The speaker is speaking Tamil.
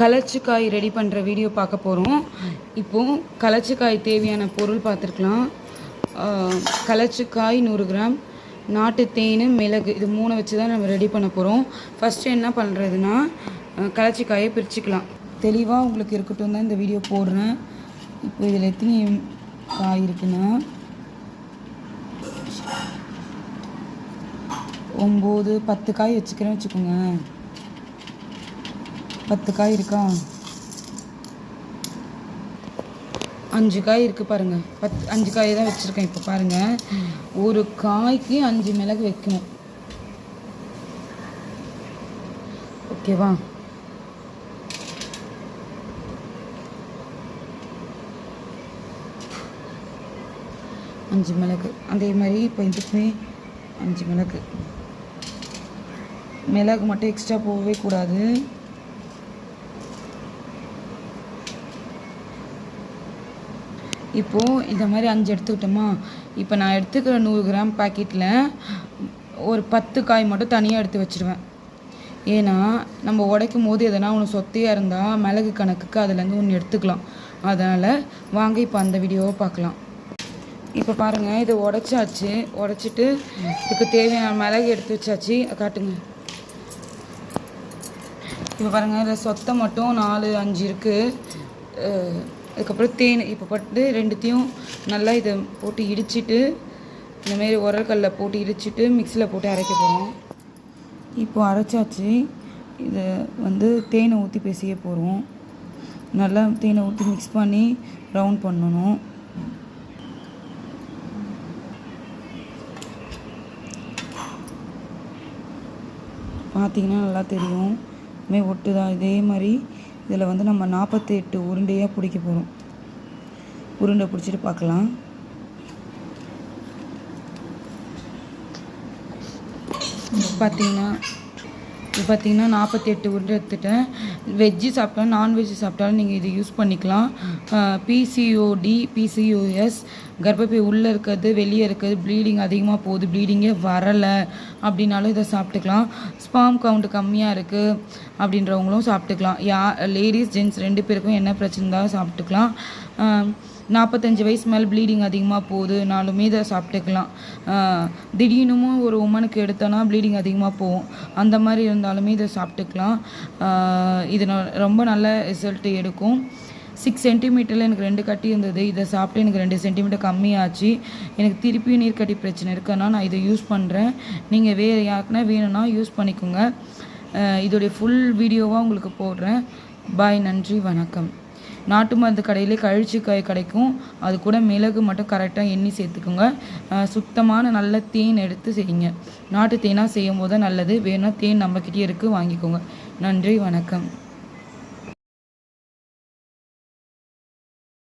கலர்ச்சிக்காய் ரெடி பண்ணுற வீடியோ பார்க்க போகிறோம் இப்போது கலர்ச்சிக்காய் தேவையான பொருள் பார்த்துருக்கலாம். கலர்ச்சிக்காய் நூறு கிராம் நாட்டு தேன் மிளகு இது மூணை வச்சு தான் நம்ம ரெடி பண்ண போகிறோம் ஃபஸ்ட்டு என்ன பண்ணுறதுன்னா கலர்ச்சிக்காயை பிரிச்சுக்கலாம். தெளிவாக உங்களுக்கு இருக்கட்டும் தான் இந்த வீடியோ போடுறேன். இப்போ இதில் எத்தனை காய் இருக்குன்னா ஒம்பது பத்து காய் வச்சுக்கிறேன் வச்சுக்கோங்க. பத்து காய் இருக்கா? அஞ்சு காய் இருக்குது பாருங்கள் பத்து அஞ்சு காய் தான் வச்சுருக்கேன் இப்போ பாருங்கள் ஒரு காய்க்கு அஞ்சு மிளகு வைக்கணும். ஓகேவா? அஞ்சு மிளகு. அதே மாதிரி இப்போ இதுக்குமே அஞ்சு மிளகு. மிளகு மட்டும் எக்ஸ்ட்ரா போகவே கூடாது. இப்போது இந்த மாதிரி அஞ்சு எடுத்துக்கிட்டோமா? இப்போ நான் எடுத்துக்கிற நூறு கிராம் பாக்கெட்டில் ஒரு பத்து காய் மட்டும் தனியாக எடுத்து வச்சுருவேன். ஏன்னா நம்ம உடைக்கும் போது எதனா ஒன்று சொத்தையாக இருந்தால் மிளகு கணக்குக்கு அதுலேருந்து ஒன்று எடுத்துக்கலாம். அதனால் வாங்க இப்போ அந்த வீடியோவை பார்க்கலாம். இப்போ பாருங்கள் இதை உடச்சாச்சு. உடைச்சிட்டு இதுக்கு தேவையான மிளகு எடுத்து வச்சாச்சு. காட்டுங்க. இப்போ பாருங்கள் இதில் சொத்தை மட்டும் நாலு அஞ்சு இருக்குது அதுக்கப்புறம் தேன் இப்போ பட்டு ரெண்டுத்தையும் நல்லா இதை போட்டு இடிச்சிட்டு இந்தமாரி உரல்கல்ல போட்டு இடிச்சிட்டு மிக்சியில் போட்டு அரைக்க போகிறோம் இப்போ அரைச்சாச்சு. இதை வந்து தேனை ஊற்றி பேசிய போகிறோம் நல்லா தேனை ஊற்றி மிக்ஸ் பண்ணி ரவுண்ட் பண்ணணும். பார்த்தீங்கன்னா நல்லா தெரியும். இதுமாதிரி ஒட்டுதா இதே மாதிரி இதில் வந்து நம்ம நாற்பத்தி எட்டு உருண்டையாக பிடிக்க போகிறோம். உருண்டை பிடிச்சிட்டு பார்க்கலாம். பார்த்தீங்கன்னா இப்போ பார்த்தீங்கன்னா நாற்பத்தி எட்டு உருண்டை எடுத்துட்டேன். வெஜ்ஜு சாப்பிட்டாலும் நான்வெஜ்ஜு சாப்பிட்டாலும் நீங்கள் இது யூஸ் பண்ணிக்கலாம். பிசிஓடி பிசிஓஎஸ் கர்ப்பப்பை உள்ளே இருக்கிறது வெளியே இருக்கிறது ப்ளீடிங் அதிகமாக போகுது ப்ளீடிங்கே வரலை அப்படின்னாலும் இதை சாப்பிட்டுக்கலாம். ஸ்பாம் கவுண்ட் கம்மியாக இருக்குது அப்படின்றவங்களும் சாப்பிட்டுக்கலாம். யா லேடிஸ் ஜென்ட்ஸ் ரெண்டு பேருக்கும் என்ன பிரச்சனை இருந்தாலும் சாப்பிட்டுக்கலாம். நாற்பத்தஞ்சு வயசு மேலே ப்ளீடிங் அதிகமாக போகுது நாலுமே இதை சாப்பிட்டுக்கலாம். திடீர்னும் ஒரு உமனுக்கு எடுத்தோன்னா ப்ளீடிங் அதிகமாக போகும். அந்த மாதிரி இருந்தாலுமே இதை சாப்பிட்டுக்கலாம். இது ரொம்ப நல்ல ரிசல்ட் எடுக்கும். சிக்ஸ் சென்டிமீட்டரில் எனக்கு ரெண்டு கட்டி இருந்தது. இதை சாப்பிட்டு எனக்கு ரெண்டு சென்டிமீட்டர் கம்மியாச்சு. எனக்கு திருப்பியும் நீர்க்கட்டி பிரச்சனை இருக்குன்னா நான் இதை யூஸ் பண்ணுறேன் நீங்கள் வேறு யாருக்குன்னா வேணும்னா யூஸ் பண்ணிக்கோங்க. இதோடைய ஃபுல் வீடியோவாக உங்களுக்கு போடுறேன். பாய் நன்றி வணக்கம். நாட்டு மருந்து கடையிலே கழிச்சிக்காய் கிடைக்கும். அது கூட மிளகு மட்டும் கரெக்டாக எண்ணி சேர்த்துக்கோங்க. சுத்தமான நல்ல தேன் எடுத்து செய்யுங்க. நாட்டு தேனாக செய்யும் போது நல்லது. வேணால் தேன் நம்மக்கிட்டே இருக்குது வாங்கிக்கோங்க. நன்றி வணக்கம்.